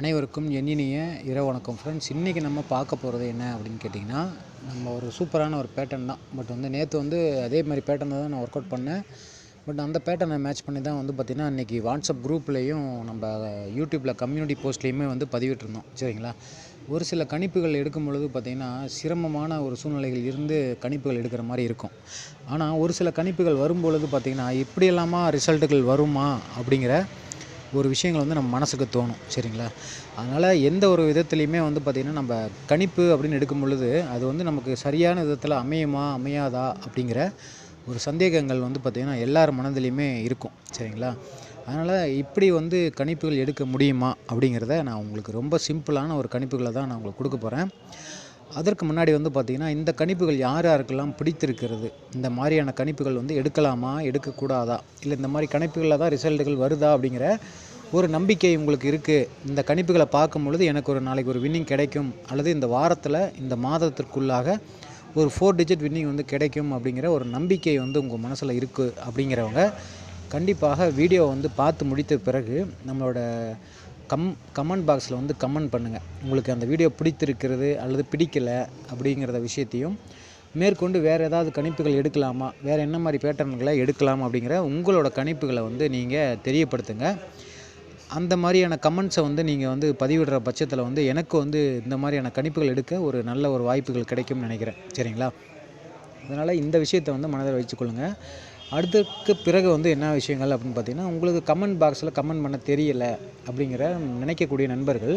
அனைவருக்கும் எண்ணினிய இரவு வணக்கம் ஃப்ரெண்ட்ஸ் இன்றைக்கி நம்ம பார்க்க போகிறது என்ன அப்படின்னு கேட்டிங்கன்னா நம்ம ஒரு சூப்பரான ஒரு பேட்டர்ன் தான். பட் வந்து நேற்று வந்து அதே மாதிரி பேட்டர்ன் தான் நான் ஒர்க் அவுட் பண்ணேன். பட் அந்த பேட்டர்னை மேட்ச் பண்ணி தான் வந்து பார்த்திங்கன்னா இன்றைக்கி வாட்ஸ்அப் குரூப்லேயும் நம்ம யூடியூப்பில் கம்யூனிட்டி போஸ்ட்லேயுமே வந்து பதிவிட்டிருந்தோம். சரிங்களா? ஒரு சில கணிப்புகள் எடுக்கும் பொழுது பார்த்திங்கன்னா சிரமமான ஒரு சூழ்நிலைகள் இருந்து கணிப்புகள் எடுக்கிற மாதிரி இருக்கும். ஆனால் ஒரு சில கணிப்புகள் வரும்பொழுது பார்த்திங்கன்னா இப்படியெல்லாமா ரிசல்ட்டுகள் வருமா அப்படிங்கிற ஒரு விஷயங்கள் வந்து நம்ம மனசுக்கு தோணும் சரிங்களா? அதனால் எந்த ஒரு விதத்துலையுமே வந்து பார்த்திங்கன்னா நம்ம கணிப்பு அப்படின்னு எடுக்கும் பொழுது அது வந்து நமக்கு சரியான விதத்தில் அமையுமா அமையாதா அப்படிங்கிற ஒரு சந்தேகங்கள் வந்து பார்த்திங்கன்னா எல்லார் மனதிலையுமே இருக்கும் சரிங்களா? அதனால் இப்படி வந்து கணிப்புகள் எடுக்க முடியுமா அப்படிங்கிறத நான் உங்களுக்கு ரொம்ப சிம்பிளான ஒரு கணிப்புகளை தான் நான் உங்களுக்கு கொடுக்க போகிறேன் அதற்கு முன்னாடி வந்து பார்த்திங்கன்னா இந்த கணிப்புகள் யார் யாருக்கெல்லாம் பிடித்திருக்கிறது? இந்த மாதிரியான கணிப்புகள் வந்து எடுக்கலாமா? எடுக்கக்கூடாதா? இல்லை இந்த மாதிரி கணிப்புகளில் தான் ரிசல்ட்டுகள் வருதா? அப்படிங்கிற ஒரு நம்பிக்கை உங்களுக்கு இருக்குது இந்த கணிப்புகளை பார்க்கும் பொழுது எனக்கு ஒரு நாளைக்கு ஒரு வின்னிங் கிடைக்கும். அல்லது இந்த வாரத்தில் இந்த மாதத்திற்குள்ளாக ஒரு ஃபோர் டிஜிட் வின்னிங் வந்து கிடைக்கும் அப்படிங்கிற ஒரு நம்பிக்கை வந்து உங்கள் மனசில் இருக்குது அப்படிங்கிறவங்க கண்டிப்பாக வீடியோ வந்து பார்த்து முடித்த பிறகு நம்மளோட கம் கமெண்ட் பாக்ஸில் வந்து கமெண்ட் பண்ணுங்கள் உங்களுக்கு அந்த வீடியோ பிடித்திருக்கிறது அல்லது பிடிக்கலை அப்படிங்கிறத விஷயத்தையும் மேற்கொண்டு வேறு ஏதாவது கணிப்புகள் எடுக்கலாமா வேறு என்ன மாதிரி பேட்டர்ன்களை எடுக்கலாம் அப்படிங்கிற உங்களோட கணிப்புகளை வந்து நீங்கள் தெரியப்படுத்துங்க. அந்த மாதிரியான கமெண்ட்ஸை வந்து நீங்கள் வந்து பதிவிடுற பட்சத்தில் வந்து எனக்கு வந்து இந்த மாதிரியான கணிப்புகள் எடுக்க ஒரு நல்ல ஒரு வாய்ப்புகள் கிடைக்கும்னு நினைக்கிறேன். சரிங்களா? அதனால் இந்த விஷயத்தை வந்து மனதில் வச்சுக்கொள்ளுங்கள் அடுத்ததுக்கு பிறகு வந்து என்ன விஷயங்கள் அப்படின்னு பார்த்தீங்கன்னா உங்களுக்கு கமெண்ட் பாக்ஸில் கமெண்ட் பண்ண தெரியல அப்படிங்கிற நினைக்கக்கூடிய நண்பர்கள்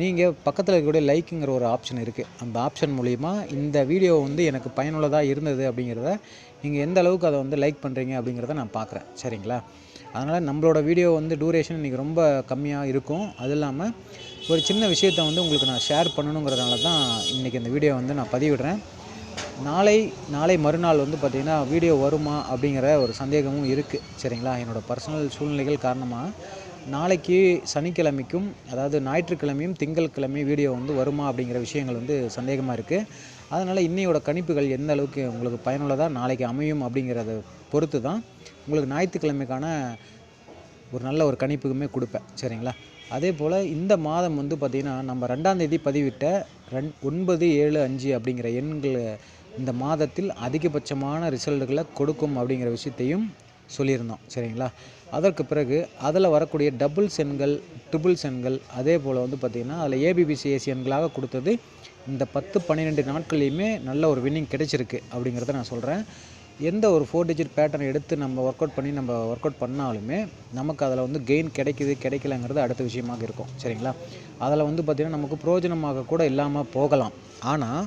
நீங்கள் பக்கத்தில் இருக்கக்கூடிய லைக்குங்கிற ஒரு ஆப்ஷன் இருக்குது அந்த ஆப்ஷன் மூலிமா இந்த வீடியோ வந்து எனக்கு பயனுள்ளதாக இருந்தது அப்படிங்கிறத நீங்கள் எந்த அளவுக்கு அதை வந்து லைக் பண்ணுறீங்க அப்படிங்கிறத நான் பார்க்குறேன். சரிங்களா? அதனால் நம்மளோட வீடியோ வந்து டூரேஷன் இன்றைக்கி ரொம்ப கம்மியாக இருக்கும். அது இல்லாமல் ஒரு சின்ன விஷயத்தை வந்து உங்களுக்கு நான் ஷேர் பண்ணணுங்கிறதுனால தான் இன்றைக்கி இந்த வீடியோ வந்து நான் பதிவிடுறேன். நாளை நாளை மறுநாள் வந்து பார்த்திங்கன்னா வீடியோ வருமா அப்படிங்கிற ஒரு சந்தேகமும் இருக்குது சரிங்களா? என்னோடய பர்சனல் சூழ்நிலைகள் காரணமாக நாளைக்கு சனிக்கிழமைக்கும் அதாவது ஞாயிற்றுக்கிழமையும் திங்கட்கிழமையும் வீடியோ வந்து வருமா அப்படிங்கிற விஷயங்கள் வந்து சந்தேகமாக இருக்குது அதனால் இன்னையோட கணிப்புகள் எந்த அளவுக்கு உங்களுக்கு பயனுள்ளதாக நாளைக்கு அமையும் அப்படிங்கிறத பொறுத்து தான் உங்களுக்கு ஞாயிற்றுக்கிழமைக்கான ஒரு நல்ல ஒரு கணிப்புக்குமே கொடுப்பேன். சரிங்களா? அதே போல் இந்த மாதம் வந்து பார்த்திங்கன்னா நம்ம ரெண்டாம் தேதி பதிவிட்ட ரெண் ஒன்பது ஏழு அஞ்சு அப்படிங்கிற எண்கள் இந்த மாதத்தில் அதிகபட்சமான ரிசல்ட்டுகளை கொடுக்கும் அப்படிங்கிற விஷயத்தையும் சொல்லியிருந்தோம் சரிங்களா? அதற்கு பிறகு அதில் வரக்கூடிய டபுள் சென்கள் ட்ரிபிள் சென்கள் அதே போல் வந்து பார்த்திங்கன்னா அதில் ஏபிபிசிஎஸ் எண்களாக கொடுத்தது இந்த பத்து பன்னிரெண்டு நாட்கள்லையுமே நல்ல ஒரு வின்னிங் கிடைச்சிருக்கு அப்படிங்கிறத நான் சொல்கிறேன் எந்த ஒரு ஃபோர் டிஜிட் பேட்டர்ன் எடுத்து நம்ம ஒர்க் அவுட் பண்ணி நம்ம ஒர்க் அவுட் பண்ணாலுமே நமக்கு அதில் வந்து கெயின் கிடைக்குது கிடைக்கலங்கிறது அடுத்த விஷயமாக இருக்கும் சரிங்களா? அதில் வந்து பார்த்திங்கன்னா நமக்கு பிரயோஜனமாக கூட இல்லாமல் போகலாம். ஆனால்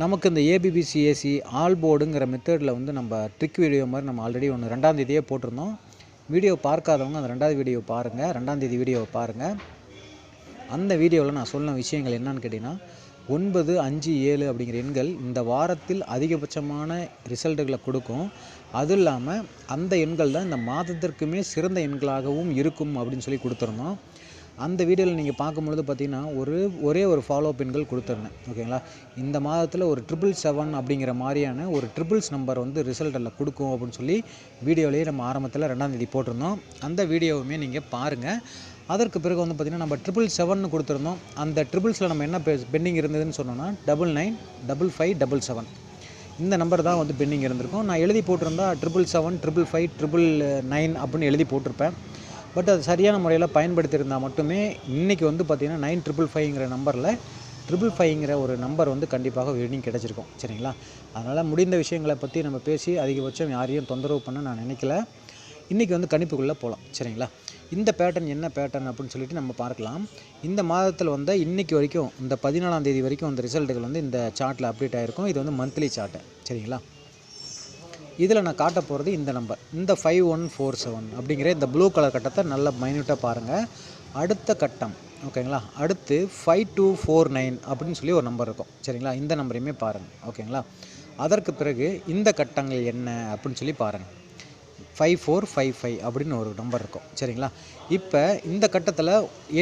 நமக்கு இந்த ஏபிபிசிஏசி ஆல் போர்டுங்கிற மெத்தடில் வந்து நம்ம ட்ரிக் வீடியோ மாதிரி நம்ம ஆல்ரெடி ஒன்று ரெண்டாம் தேதியே போட்டிருந்தோம். வீடியோ பார்க்காதவங்க அந்த ரெண்டாவது வீடியோ பாருங்கள் ரெண்டாம் தேதி வீடியோவை பாருங்கள் அந்த வீடியோவில் நான் சொன்ன விஷயங்கள் என்னன்னு கேட்டிங்கன்னா ஒன்பது அஞ்சு ஏழு அப்படிங்கிற எண்கள் இந்த வாரத்தில் அதிகபட்சமான ரிசல்ட்டுகளை கொடுக்கும். அதுவும் இல்லாமல் அந்த எண்கள் தான் இந்த மாதத்திற்குமே சிறந்த எண்களாகவும் இருக்கும் அப்படின்னு சொல்லி கொடுத்துருந்தோம். அந்த வீடியோவில் நீங்கள் பார்க்கும்பொழுது பார்த்தீங்கன்னா ஒரு ஒரே ஒரு ஃபாலோ பெண்கள் கொடுத்துருந்தேன். ஓகேங்களா? இந்த மாதத்தில் ஒரு ட்ரிபிள் செவன் அப்படிங்கிற மாதிரியான ஒரு ட்ரிபிள்ஸ் நம்பர் வந்து ரிசல்ட்டில் கொடுக்கும் அப்படின்னு சொல்லி வீடியோலேயே நம்ம ஆரம்பத்தில் ரெண்டாந்தேதி போட்டிருந்தோம். அந்த வீடியோவுமே நீங்கள் பாருங்கள் அதற்கு பிறகு வந்து பார்த்திங்கன்னா நம்ம ட்ரிபிள் செவன் கொடுத்துருந்தோம். அந்த ட்ரிபிள்ஸில் நம்ம என்ன பெண்டிங் இருந்ததுன்னு சொன்னோன்னா double nine double five double seven இந்த நம்பர் தான் வந்து பெண்டிங் இருந்திருக்கும். நான் எழுதி போட்டிருந்தா triple seven triple five triple nine அப்படின்னு எழுதி போட்டிருப்பேன். பட் அது சரியான முறையில் பயன்படுத்தியிருந்தால் மட்டுமே இன்றைக்கி வந்து பார்த்திங்கன்னா நைன் ட்ரிபிள் ஃபைவ்ங்கிற நம்பரில் ட்ரிபிள் ஃபைவ்ங்கிற ஒரு நம்பர் வந்து கண்டிப்பாக வினிங் கிடச்சிருக்கும். சரிங்களா? அதனால் முடிந்த விஷயங்களை பற்றி நம்ம பேசி அதிகபட்சம் யாரையும் தொந்தரவு பண்ண நான் நினைக்கல. இன்றைக்கி வந்து கணிப்புக்குள்ளே போகலாம். சரிங்களா? இந்த பேட்டர்ன் என்ன பேட்டர்ன் அப்படின்னு சொல்லிட்டு நம்ம பார்க்கலாம். இந்த மாதத்தில் வந்து இன்றைக்கி வரைக்கும் இந்த பதினாலாம் தேதி வரைக்கும் அந்த ரிசல்ட்டுகள் வந்து இந்த சார்ட்டில் அப்டேட் ஆகிருக்கும் இது வந்து மந்த்லி சார்ட்டு சரிங்களா? இதில் நான் காட்ட போகிறது இந்த நம்பர். இந்த ஃபைவ் ஒன் ஃபோர் செவன் அப்படிங்கிற இந்த ப்ளூ கலர் கட்டத்தை நல்லா மைன்யூட்டாக பாருங்கள் அடுத்த கட்டம் ஓகேங்களா? அடுத்து ஃபைவ் டூ ஃபோர் நைன் அப்படின்னு சொல்லி ஒரு நம்பர் இருக்கும். சரிங்களா? இந்த நம்பரையுமே பாருங்கள் ஓகேங்களா? அதற்கு பிறகு இந்த கட்டங்கள் என்ன அப்படின்னு சொல்லி பாருங்கள் ஃபைவ் ஃபோர் ஃபைவ் ஃபைவ் அப்படின்னு ஒரு நம்பர் இருக்கும். சரிங்களா? இப்போ இந்த கட்டத்தில்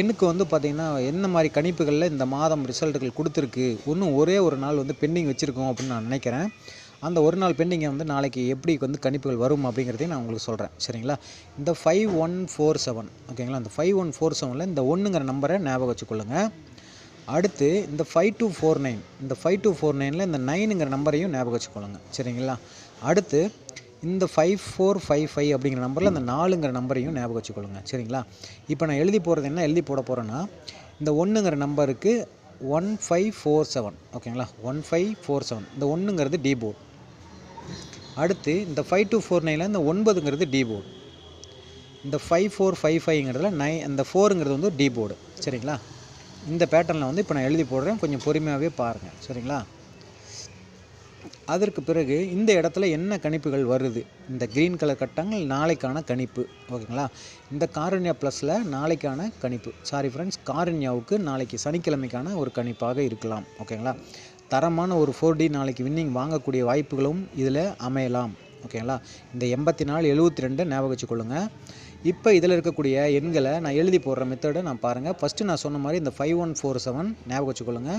எனக்கு வந்து பார்த்திங்கன்னா என்ன மாதிரி கணிப்புகளில் இந்த மாதம் ரிசல்ட்டுகள் கொடுத்துருக்கு? இன்னும் ஒரே ஒரு நாள் வந்து பெண்டிங் வச்சுருக்கோம் அப்படின்னு நான் நினைக்கிறேன். அந்த ஒரு நாள் பெண்டிங்கை வந்து நாளைக்கு எப்படி வந்து கணிப்புகள் வரும் அப்படிங்கிறதையும் நான் உங்களுக்கு சொல்கிறேன் சரிங்களா? இந்த ஃபைவ் ஒன் ஃபோர் செவன் ஓகேங்களா? இந்த ஃபைவ் ஒன் ஃபோர் செவனில் இந்த ஒன்றுங்கிற நம்பரை ஞாபகம் வச்சுக்கொள்ளுங்கள் அடுத்து இந்த ஃபைவ் டூ ஃபோர் நைன் இந்த ஃபைவ் டூ ஃபோர் நைனில் இந்த நைனுங்கிற நம்பரையும் ஞாபகம் வச்சுக்கொள்ளுங்க. சரிங்களா? அடுத்து இந்த ஃபைவ் ஃபோர் ஃபைவ் ஃபைவ் அப்படிங்கிற நம்பரில் அந்த நாலுங்கிற நம்பரையும் ஞாபகம் வச்சுக்கொள்ளுங்க. சரிங்களா? இப்போ நான் எழுதி போகிறது என்ன? எழுதி போட போகிறேன்னா இந்த ஒன்றுங்கிற நம்பருக்கு ஒன் ஃபைவ் ஃபோர் செவன் ஓகேங்களா? ஒன் ஃபைவ் ஃபோர் செவன் இந்த ஒன்றுங்கிறது டி போர்ட் அடுத்து இந்த ஃபைவ் டூ ஃபோர் நைனில் இந்த ஒன்பதுங்கிறது டி போர்டு இந்த ஃபைவ் ஃபோர் ஃபைவ் ஃபைவ்ங்கிறதுல நை அந்த ஃபோருங்கிறது வந்து டி போர்டு சரிங்களா? இந்த பேட்டர்னில் வந்து இப்போ நான் எழுதி போடுறேன். கொஞ்சம் பொறுமையாகவே பாருங்கள் சரிங்களா? அதற்கு பிறகு இந்த இடத்துல என்ன கணிப்புகள் வருது? இந்த க்ரீன் கலர் கட்டங்கள் நாளைக்கான கணிப்பு. ஓகேங்களா? இந்த காரண்யா ப்ளஸில் நாளைக்கான கணிப்பு. சாரி ஃப்ரெண்ட்ஸ் காரண்யாவுக்கு நாளைக்கு சனிக்கிழமைக்கான ஒரு கணிப்பாக இருக்கலாம். ஓகேங்களா? தரமான ஒரு ஃபோர் டி நாளைக்கு வின்னிங் வாங்கக்கூடிய வாய்ப்புகளும் இதில் அமையலாம். ஓகேங்களா இந்த எண்பத்தி நாலு எழுபத்தி ரெண்டு ஞாபகம் வச்சுக்கொள்ளுங்க. இப்போ இதில் இருக்கக்கூடிய எண்களை நான் எழுதி போடுற மெத்தடை நான் பாருங்கள் ஃபஸ்ட்டு நான் சொன்ன மாதிரி இந்த ஃபைவ் ஒன் ஃபோர் செவன் ஞாபகம் வச்சுக்கொள்ளுங்க.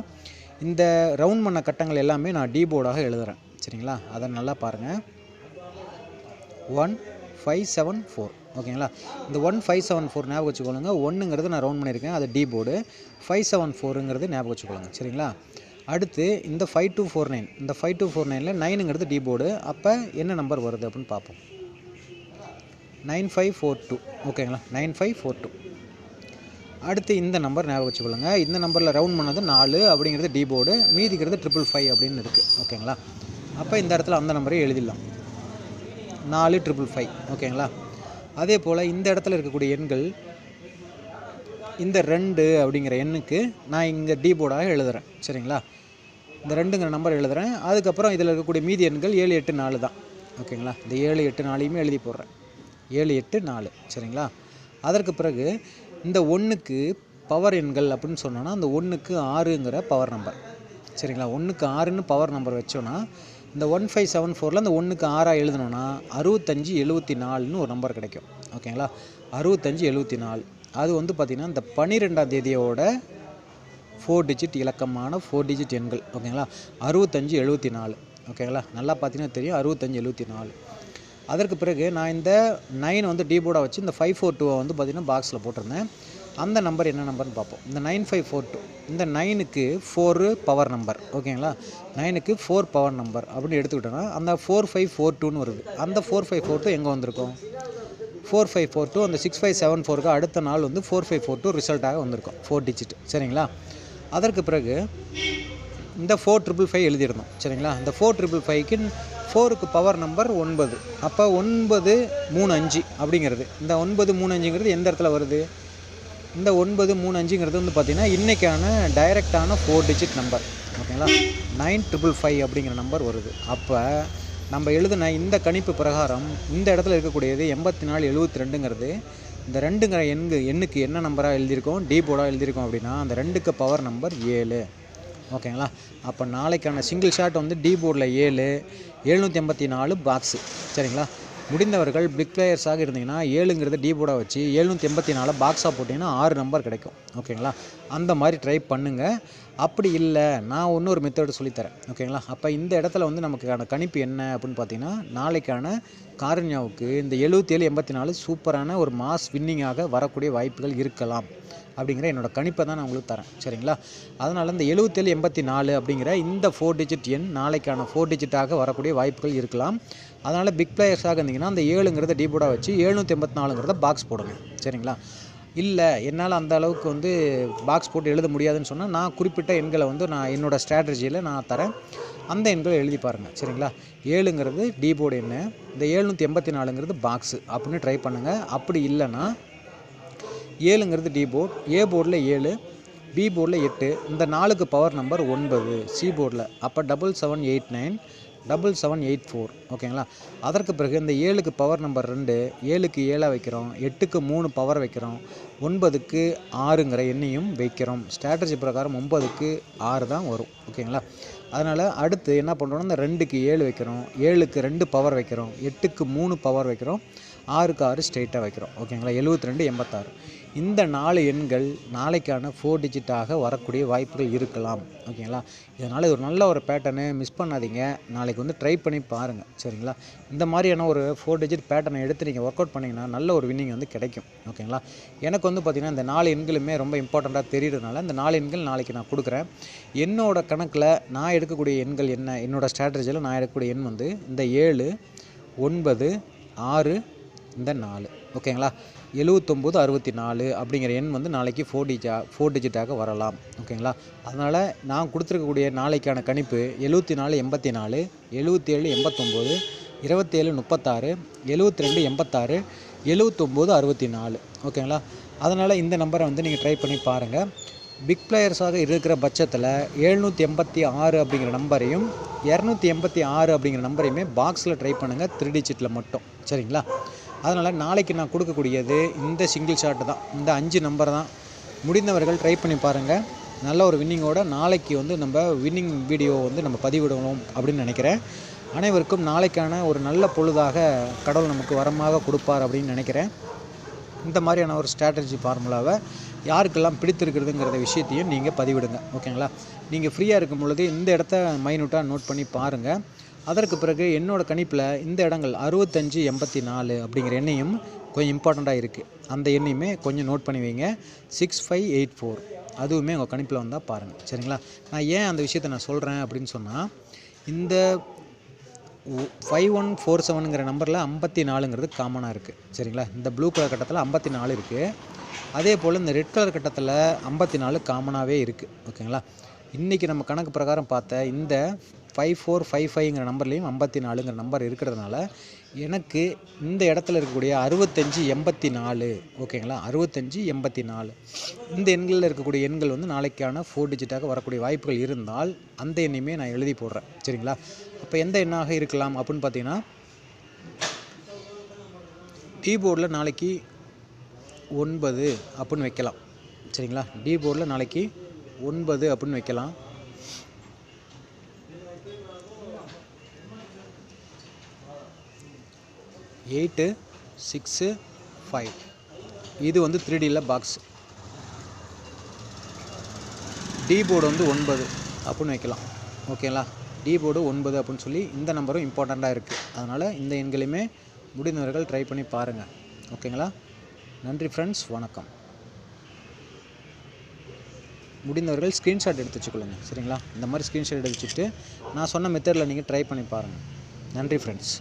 இந்த ரவுண்ட் பண்ண கட்டங்கள் எல்லாமே நான் டி போர்டாக எழுதுகிறேன் சரிங்களா? அதை நல்லா பாருங்கள் ஒன் ஃபைவ் செவன் ஃபோர் ஓகேங்களா இந்த ஒன் ஃபைவ் செவன் ஃபோர் ஞாபகம் வச்சுக்கொள்ளுங்க. ஒன்றுங்கிறது நான் ரவுண்ட் பண்ணியிருக்கேன். அது டி போர்டு ஃபைவ் செவன் ஃபோருங்கிறது ஞாபகம் வச்சுக்கொள்ளுங்க. சரிங்களா? அடுத்து இந்த ஃபைவ் டூ ஃபோர் நைன் இந்த ஃபைவ் டூ ஃபோர் நைனில் நைனுங்கிறது டி போர்டு அப்போ என்ன நம்பர் வருது அப்படின்னு பார்ப்போம். நைன் ஃபைவ் ஃபோர் டூ ஓகேங்களா நைன் ஃபைவ் ஃபோர் டூ அடுத்து இந்த நம்பர் ஞாபகம் வச்சுக்கொள்ளுங்க இந்த நம்பரில் ரவுண்ட் பண்ணது நாலு அப்படிங்கிறது டி போர்டு மீதிக்கிறது ட்ரிபிள் ஃபைவ் அப்படின்னு இருக்குது ஓகேங்களா அப்போ இந்த இடத்துல அந்த நம்பரையும் எழுதிடலாம். நாலு ட்ரிபிள் ஃபைவ் ஓகேங்களா அதே போல் இந்த இடத்துல இருக்கக்கூடிய எண்கள் இந்த ரெண்டு அப்படிங்கிற எண்ணுக்கு நான் இங்கே டி போர்டாக எழுதுகிறேன் சரிங்களா? இந்த ரெண்டுங்கிற நம்பர் எழுதுகிறேன் அதுக்கப்புறம் இதில் இருக்கக்கூடிய மீதி எண்கள் ஏழு எட்டு நாலு தான். ஓகேங்களா? இந்த ஏழு எட்டு நாலையுமே எழுதி போடுறேன். ஏழு எட்டு நாலு. சரிங்களா? அதற்கு பிறகு இந்த ஒன்றுக்கு பவர் எண்கள் அப்படின்னு சொன்னோன்னா அந்த ஒன்றுக்கு ஆறுங்கிற பவர் நம்பர் சரிங்களா? ஒன்றுக்கு ஆறுன்னு பவர் நம்பர் வச்சோன்னா இந்த ஒன் ஃபைவ் செவன் ஃபோரில் அந்த ஒன்றுக்கு ஆறாக எழுதணுன்னா அறுபத்தஞ்சு எழுபத்தி நாலுன்னு ஒரு நம்பர் கிடைக்கும். ஓகேங்களா? அறுபத்தஞ்சு எழுபத்தி நாலு. அது வந்து பார்த்திங்கன்னா இந்த பன்னிரெண்டாம் தேதியோட ஃபோர் டிஜிட் இலக்கமான ஃபோர் டிஜிட் எண்கள் ஓகேங்களா? அறுபத்தஞ்சு எழுபத்தி நாலு ஓகேங்களா? நல்லா பார்த்தீங்கன்னா தெரியும் அறுபத்தஞ்சு எழுபத்தி நாலு அதற்கு பிறகு நான் இந்த நைன் வந்து டீபோர்டாக வச்சு இந்த ஃபைவ் ஃபோர் டூவை வந்து பார்த்திங்கன்னா பாக்ஸில் போட்டிருந்தேன். அந்த நம்பர் என்ன நம்பர்னு பார்ப்போம். இந்த நைன் ஃபைவ் ஃபோர் டூ இந்த நைனுக்கு ஃபோரு பவர் நம்பர் ஓகேங்களா? நைனுக்கு ஃபோர் பவர் நம்பர் அப்படின்னு எடுத்துக்கிட்டோன்னா அந்த ஃபோர் ஃபைவ் ஃபோர் டூன்னு வருது. அந்த ஃபோர் ஃபைவ் ஃபோர் டூ எங்கே வந்திருக்கும்? ஃபோர் ஃபைவ் ஃபோர் டூ அந்த சிக்ஸ் ஃபைவ் செவன் ஃபோருக்கு அடுத்த நாள் வந்து ஃபோர் ஃபைவ் ஃபோர் டூ ரிசல்ட்டாக வந்திருக்கும். ஃபோர் டிஜிட் சரிங்களா? அதற்கு பிறகு இந்த ஃபோர் ட்ரிபிள் ஃபைவ் எழுதியிருந்தோம் சரிங்களா? இந்த ஃபோர் ட்ரிபிள் ஃபைவ்க்கு ஃபோருக்கு பவர் நம்பர் ஒன்பது. அப்போ ஒன்பது மூணு அஞ்சு அப்படிங்கிறது. இந்த ஒன்பது மூணு அஞ்சுங்கிறது எந்த இடத்துல வருது? இந்த ஒன்பது மூணு அஞ்சுங்கிறது வந்து பார்த்திங்கன்னா இன்றைக்கான டைரெக்டான ஃபோர் டிஜிட் நம்பர் ஓகேங்களா? நைன் ட்ரிபிள் ஃபைவ் அப்படிங்கிற நம்பர் வருது. அப்போ நம்ம எழுதின இந்த கணிப்பு பிரகாரம் இந்த இடத்துல இருக்கக்கூடியது எண்பத்தி நாலு எழுபத்தி ரெண்டுங்கிறது இந்த ரெண்டுங்கிற எண்கு எண்ணுக்கு என்ன நம்பராக எழுதியிருக்கோம்? டி போர்டாக எழுதியிருக்கோம் அப்படின்னா அந்த ரெண்டுக்கு பவர் நம்பர் ஏழு. ஓகேங்களா? அப்போ நாளைக்கான சிங்கிள் ஷாட் வந்து டி போர்டில் ஏழு எழுநூற்றி எண்பத்தி நாலு பாக்ஸு சரிங்களா? முடிந்தவர்கள் பிக் பிளேயர்ஸாக இருந்தீங்கன்னா ஏழுங்கிறத டி போர்டாக வச்சு எழுநூற்றி எண்பத்தி நாலு பாக்ஸாக போட்டிங்கன்னா ஆறு நம்பர் கிடைக்கும். ஓகேங்களா அந்த மாதிரி ட்ரை பண்ணுங்கள் அப்படி இல்லை நான் இன்னொரு மெத்தடு சொல்லித்தரேன் ஓகேங்களா அப்போ இந்த இடத்துல வந்து நமக்கான கணிப்பு என்ன அப்படின்னு பார்த்தீங்கன்னா நாளைக்கான காரண்யாவுக்கு இந்த எழுபத்தேழு எண்பத்தி நாலு சூப்பரான ஒரு மாஸ் வின்னிங்காக வரக்கூடிய வாய்ப்புகள் இருக்கலாம் அப்படிங்கிற என்னோட கணிப்பை தான் நான் உங்களுக்கு தரேன். சரிங்களா? அதனால் இந்த எழுபத்தேழு எண்பத்தி நாலு அப்படிங்கிற இந்த ஃபோர் டிஜிட் எண் நாளைக்கான ஃபோர் டிஜிட்டாக வரக்கூடிய வாய்ப்புகள் இருக்கலாம். அதனால் பிக் பிளேயர்ஸாக இருந்தீங்கன்னா அந்த ஏழுங்கிறத டீபோர்டாக வச்சு எழுநூற்றி எண்பத்தி நாலுங்கிறத பாக்ஸ் போடுங்க. சரிங்களா? இல்லை என்னால் அந்த அளவுக்கு வந்து பாக்ஸ் போட்டு எழுத முடியாதுன்னு சொன்னால் நான் குறிப்பிட்ட எண்களை வந்து நான் என்னோடய ஸ்ட்ராட்டஜியில் நான் தரேன். அந்த எண்களை எழுதி பாருங்கள் சரிங்களா? ஏழுங்கிறது டி போர்டு எண்ணு. இந்த எழுநூற்றி எண்பத்தி நாலுங்கிறது பாக்ஸு அப்படின்னு ட்ரை பண்ணுங்கள் அப்படி இல்லைன்னா ஏழுங்கிறது டி ஏ போர்டில் ஏழு பி போர்டில் எட்டு. இந்த நாலுக்கு பவர் நம்பர் ஒன்பது. சி போர்டில் அப்போ double seven eight nine double seven eight four ஓகேங்களா அதற்கு பிறகு இந்த ஏழுக்கு பவர் நம்பர் ரெண்டு ஏழுக்கு ஏழாக வைக்கிறோம் எட்டுக்கு மூணு பவர் வைக்கிறோம் ஒன்பதுக்கு ஆறுங்கிற எண்ணையும் வைக்கிறோம். ஸ்ட்ராட்டஜி பிரகாரம் ஒன்பதுக்கு ஆறு தான் வரும். ஓகேங்களா அதனால் அடுத்து என்ன பண்ணுறோம்னா இந்த ரெண்டுக்கு ஏழு வைக்கிறோம் ஏழுக்கு ரெண்டு பவர் வைக்கிறோம் எட்டுக்கு மூணு பவர் வைக்கிறோம் ஆறுக்கு ஆறு ஸ்ட்ரெயிட்டாக வைக்கிறோம். ஓகேங்களா எழுபத்தி ரெண்டு எண்பத்தாறு. இந்த நாலு எண்கள் நாளைக்கான ஃபோர் டிஜிட்டாக வரக்கூடிய வாய்ப்புகள் இருக்கலாம். ஓகேங்களா? இதனால் இது ஒரு நல்ல ஒரு பேட்டர்னு மிஸ் பண்ணாதீங்க. நாளைக்கு வந்து ட்ரை பண்ணி பாருங்கள் சரிங்களா? இந்த மாதிரியான ஒரு ஃபோர் டிஜிட் பேட்டர்னை எடுத்து நீங்கள் ஒர்க் அவுட் பண்ணிங்கன்னா நல்ல ஒரு வின்னிங் வந்து கிடைக்கும். ஓகேங்களா? எனக்கு வந்து பார்த்திங்கன்னா இந்த நாலு எண்களுமே ரொம்ப இம்பார்ட்டண்ட்டாக தெரியுறதுனால இந்த நாலு எண்கள் நாளைக்கு நான் கொடுக்குறேன். என்னோட கணக்கில் நான் எடுக்கக்கூடிய எண்கள் என்ன? என்னோடய ஸ்ட்ராட்டஜியில் நான் எடுக்கக்கூடிய எண் வந்து இந்த ஏழு ஒன்பது ஆறு இந்த நாலு. ஓகேங்களா? எழுவத்தொம்போது அறுபத்தி நாலு அப்படிங்கிற எண் வந்து நாளைக்கு ஃபோர் டிஜா ஃபோர் டிஜிட்டாக வரலாம். ஓகேங்களா? அதனால் நான் கொடுத்துருக்கக்கூடிய நாளைக்கான கணிப்பு எழுபத்தி நாலு எண்பத்தி நாலு எழுபத்தி ஏழு எண்பத்தொம்போது இருபத்தேழு முப்பத்தாறு எழுபத்தி ரெண்டு எண்பத்தாறு எழுவத்தொம்போது அறுபத்தி நாலு ஓகேங்களா? அதனால் இந்த நம்பரை வந்து நீங்கள் ட்ரை பண்ணி பாருங்கள் பிக் பிளேயர்ஸாக இருக்கிற பட்சத்தில் எழுநூற்றி எண்பத்தி ஆறு அப்படிங்கிற நம்பரையும் இரநூத்தி எண்பத்தி ஆறு அப்படிங்கிற நம்பரையுமே பாக்ஸில் ட்ரை பண்ணுங்கள் த்ரீ டிஜிட்டில் மட்டும். சரிங்களா? அதனால் நாளைக்கு நான் கொடுக்கக்கூடியது இந்த சிங்கிள் ஷாட்டு தான். இந்த அஞ்சு நம்பர் தான். முடிந்தவர்கள் ட்ரை பண்ணி பாருங்கள் நல்ல ஒரு வின்னிங்கோட நாளைக்கு வந்து நம்ம வின்னிங் வீடியோ வந்து நம்ம பதிவிடணும் அப்படின்னு நினைக்கிறேன். அனைவருக்கும் நாளைக்கான ஒரு நல்ல பொழுதாக கடவுள் நமக்கு வரமாக கொடுப்பார் அப்படின்னு நினைக்கிறேன். இந்த மாதிரியான ஒரு ஸ்ட்ராட்டஜி ஃபார்முலாவை யாருக்கெல்லாம் பிடித்திருக்கிறதுங்கிறத விஷயத்தையும் நீங்கள் பதிவிடுங்க. ஓகேங்களா? நீங்கள் ஃப்ரீயாக இருக்கும் பொழுது இந்த இடத்த மைனூட்டாக நோட் பண்ணி பாருங்கள் அதற்கு பிறகு என்னோடய கணிப்பில் இந்த இடங்கள் அறுபத்தஞ்சு எண்பத்தி நாலு அப்படிங்கிற எண்ணையும் கொஞ்சம் இம்பார்ட்டண்ட்டாக இருக்குது அந்த எண்ணையுமே கொஞ்சம் நோட் பண்ணி வைங்க. சிக்ஸ் ஃபைவ் எயிட் ஃபோர் அதுவுமே உங்கள் கணிப்பில் வந்தால் பாருங்கள் சரிங்களா? நான் ஏன் அந்த விஷயத்தை நான் சொல்கிறேன் அப்படின்னு சொன்னால் இந்த ஃபைவ் ஒன் ஃபோர் செவனுங்கிற நம்பரில் ஐம்பத்தி நாலுங்கிறது காமனாக இருக்குது சரிங்களா? இந்த ப்ளூ கலர் கட்டத்தில் ஐம்பத்தி நாலு இருக்குது அதே போல் இந்த ரெட் கலர் கட்டத்தில் ஐம்பத்தி நாலு காமனாகவே இருக்குது ஓகேங்களா? இன்றைக்கி நம்ம கணக்கு பிரகாரம் பார்த்த இந்த ஃபைவ் ஃபோர் ஃபைவ் ஃபைவ்ங்கிற நம்பர்லேயும் ஐம்பத்தி நாலுங்கிற நம்பர் இருக்கிறதுனால எனக்கு இந்த இடத்துல இருக்கக்கூடிய அறுபத்தஞ்சி எண்பத்தி நாலு ஓகேங்களா? அறுபத்தஞ்சி எண்பத்தி நாலு. இந்த எண்களில் இருக்கக்கூடிய எண்கள் வந்து நாளைக்கான ஃபோர் டிஜிட்டாக வரக்கூடிய வாய்ப்புகள் இருந்தால் அந்த எண்ணையுமே நான் எழுதி போடுறேன். சரிங்களா? அப்போ எந்த எண்ணாக இருக்கலாம் அப்படின்னு பார்த்தீங்கன்னா டீ போர்டில் நாளைக்கு ஒன்பது அப்படின்னு வைக்கலாம். சரிங்களா? டீ போர்டில் நாளைக்கு ஒன்பது அப்படின்னு வைக்கலாம். Eight six five. இது வந்து த்ரீ டியில் பாக்ஸ். டி போர்டு வந்து ஒன்பது அப்படின்னு வைக்கலாம். ஓகேங்களா? டி போர்டு ஒன்பது அப்படின்னு சொல்லி இந்த நம்பரும் இம்பார்ட்டண்ட்டாக இருக்குது அதனால் இந்த எண்களையுமே முடிந்தவர்கள் ட்ரை பண்ணி பாருங்கள் ஓகேங்களா? நன்றி ஃப்ரெண்ட்ஸ். வணக்கம். முடிந்தவர்கள் ஸ்க்ரீன்ஷாட் எடுத்து வச்சுக்கொள்ளுங்க. சரிங்களா? இந்த மாதிரி ஸ்க்ரீன்ஷாட் எடுத்து வச்சுட்டு நான் சொன்ன மெத்தடில் நீங்கள் ட்ரை பண்ணி பாருங்கள் நன்றி ஃப்ரெண்ட்ஸ்.